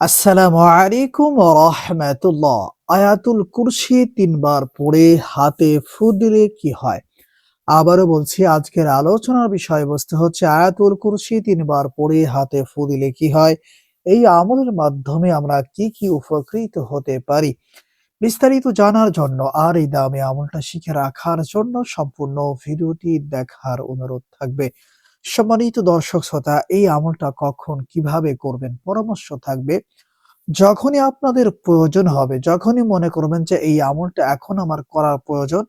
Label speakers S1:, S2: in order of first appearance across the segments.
S1: আসসালামু আলাইকুম রহমাতুল্লাহ। আয়াতুল কুরসি তিনবার পড়ে হাতে ফু দিলে কি হয়? আবারও বলছি, আজকের আলোচনার বিষয়বস্তু হচ্ছে আয়াতুল কুরসি তিনবার পড়ে হাতে ফু দিলে কি হয়? এই আমলের মাধ্যমে আমরা কি কি উপকৃত হতে পারি? বিস্তারিত জানার জন্য আর এই দামে আমলটা শিখে রাখার জন্য সম্পূর্ণ ভিডিওটি দেখার অনুরোধ থাকবে। সম্মানিত দর্শক শ্রোতা, এই আমলটা কখন, কীভাবে করবেন? পরামর্শ থাকবে, যখনই আপনাদের প্রয়োজন হবে, যখনই মনে করবেন যে এই আমলটা এখন আমার করার প্রয়োজন,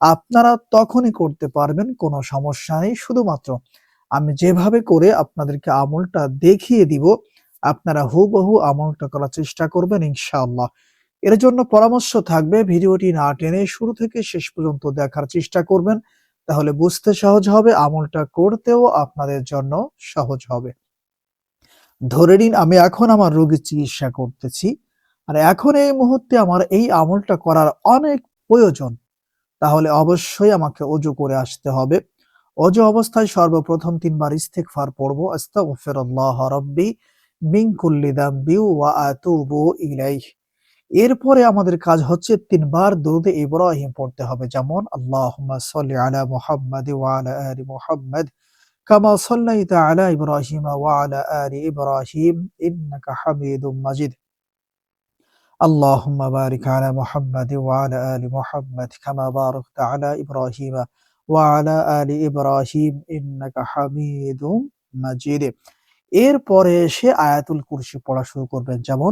S1: আপনারা তখনই করতে পারবেন, কোনো সমস্যা নেই। শুধুমাত্র আমি যেভাবে করে আপনাদেরকে আমলটা দেখিয়ে দিব, আপনারা হুবহু আমলটা করার চেষ্টা করবেন, ইনশাআল্লাহ। এর জন্য পরামর্শ থাকবে, ভিডিওটি না টেনে শুরু থেকে শেষ পর্যন্ত দেখার চেষ্টা করবেন। তাহলে বুঝতে সহজ হবে, আমলটা করতেও আপনাদের জন্য সহজ হবে। ধরে নিন আমি এখন আমার রোগীর চিকিৎসা করতেছি, আর এখন এই মুহূর্তে আমার এই আমলটা করার অনেক প্রয়োজন। তাহলে অবশ্যই আমাকে অজু করে আসতে হবে। অজু অবস্থায় সর্বপ্রথম তিনবার ইস্তেগফার পড়ব। আস্তাগফিরুল্লাহ রাব্বি মিন কুল্লি দাম্বি ওয়া আতুবু ইলাইহি। এরপরে আমাদের কাজ হচ্ছে তিনবার দুরুদে ইব্রাহিম পড়তে হবে যেমন আল্লাহুম্মা সাল্লি আলা মুহাম্মাদ ওয়া আলা আলি মুহাম্মাদ কামা সাল্লাইতা আলা ইব্রাহিম ওয়া আলা আলি ইব্রাহিম ইন্নাকা হামিদুম মাজিদ اللهم بارك على محمد وعلى آل محمد كما باركت على إبراهيم وعلى آل إبراهيم إنك حميد مجيد এরপরে এসে আয়াতুল কুরসি পড়া শুরু করবেন যেমন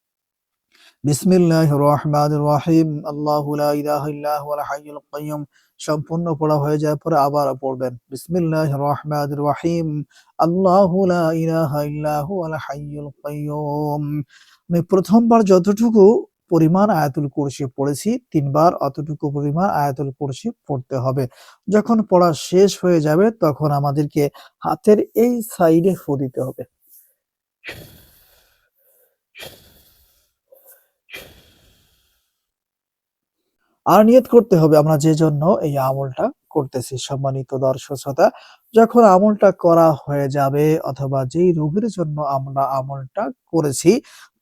S1: বিসমিল্লাহ রহমান রহিম। আল্লাহ হাইয়ুল কাইয়্যুম সম্পূর্ণ পড়া হয়ে যাওয়ার পরে আবার পড়বেন। বিসমিল্লাহ রহমান রহিম। আল্লাহ হাইয়ুল কাইয়্যুম আমি প্রথমবার যতটুকু পরিমাণ আয়াতুল কুরসি পড়েছি, তিনবার অতটুকু পরিমাণ আয়াতুল কুরসি পড়তে হবে। যখন পড়া শেষ হয়ে যাবে, তখন আমাদেরকে হাতের এই সাইডে ফু দিতে হবে। আর নিয়ত করতে হবে আমরা যে জন্য এই আমলটা করতেছি। সম্মানিত দর্শক শ্রোতা, যখন আমলটা করা হয়ে যাবে অথবা যেই রোগীর জন্য আমরা আমলটা করেছি,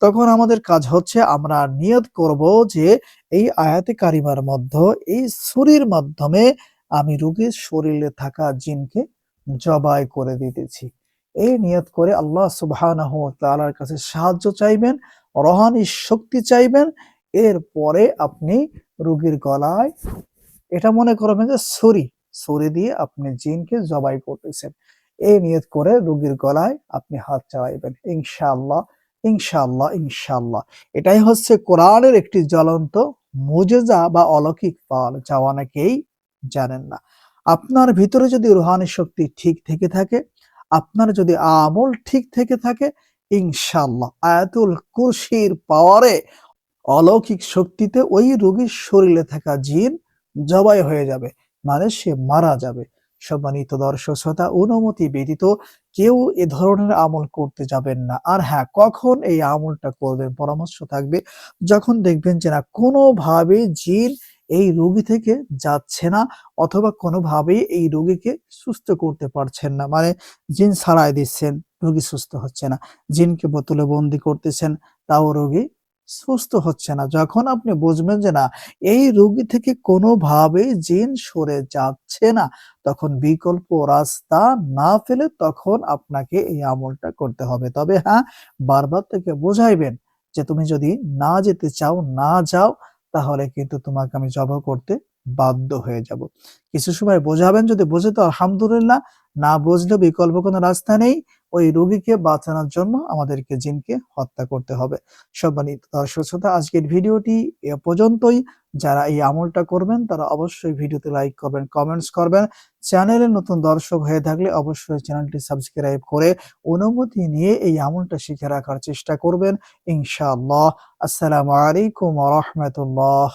S1: তখন আমাদের কাজ হচ্ছে আমরা নিয়ত করব যে এই আয়াতে কারিমার মধ্যে, এই ছুরির মাধ্যমে আমি রোগীর শরীরে থাকা জিনকে জবাই করে দিতেছি। এই নিয়ত করে আল্লাহ সুবহানাহু ওয়া তাআলার কাছে সাহায্য চাইবেন, রহানি শক্তি চাইবেন। এরপরে আপনি রোগীর গলায়। এটা মনে করবেন যে ছুরি ছুরি দিয়ে আপনি জিনকে জবাই করতেছেন। এই নিয়ত করে রোগীর গলায় আপনি হাত চালাইবেন। ইনশাআল্লাহ ইনশাআল্লাহ ইনশাআল্লাহ। এটাই হচ্ছে কোরআনের একটি জ্বলন্ত মুজেজা বা অলৌকিক ফল যা অনেকেই জানেন না। আপনার ভিতরে যদি রুহানি শক্তি ঠিক থেকে থাকে, আপনার যদি আমল ঠিক থেকে থাকে, ইনশাআল্লাহ, আয়াতুল কুরসির পাওয়ারে অলৌকিক শক্তিতে ওই রোগীর শরীরে থাকা জিন জবাই হয়ে যাবে মানে সে মারা যাবে। সম্মানিত দর্শক শ্রোতা, অনুমতি ব্যতীত কেউ এ ধরনের আমল করতে যাবেন না। আর হ্যাঁ কখন এই আমলটা করবেন? পরামর্শ থাকবে যখন দেখবেন যে না, কোনোভাবে জিন এই রোগী থেকে যাচ্ছে না, অথবা কোনোভাবেই এই রোগীকে সুস্থ করতে পারছেন না। মানে জিন ছাড়াই দিচ্ছেন, রোগী সুস্থ হচ্ছে না। জিনকে বোতলে বন্দি করতেছেন, তাও রোগী সুস্থ হচ্ছে না। যখন আপনি বুঝবেন যে না, এই রোগী থেকে কোনোভাবেই জিন সরে যাচ্ছে না, তখন বিকল্প রাস্তা না ফেলে তখন আপনাকে এই আমলটা করতে হবে। তবে হ্যাঁ বারবার থেকে বোঝাইবেন যে তুমি যদি না যেতে চাও, না যাও, তাহলে কিন্তু তোমাকে আমি জব করতে বাধ্য হয়ে যাব। কিছু সময় বোঝাবেন যদি, বোঝে তো আলহামদুলিল্লাহ, না বুঝলে বিকল্প কোনো রাস্তা নেই। ওই রোগীকে বাঁচানোর জন্য আমাদেরকে জিনকে হত্যা করতে হবে। সম্মানিত দর্শক শ্রোতা, আজকের ভিডিওটি এ পর্যন্তই। যারা এই আমলটা করবেন, তারা অবশ্যই ভিডিওতে লাইক করবেন কমেন্টস করবেন। চ্যানেলে নতুন দর্শক হয়ে থাকলে অবশ্যই চ্যানেলটি সাবস্ক্রাইব করে অনুমতি নিয়ে এই আমলটা শিখে রাখার চেষ্টা করবেন। ইনশাআল্লাহ। আসসালামু আলাইকুম রহমতুল্লাহ।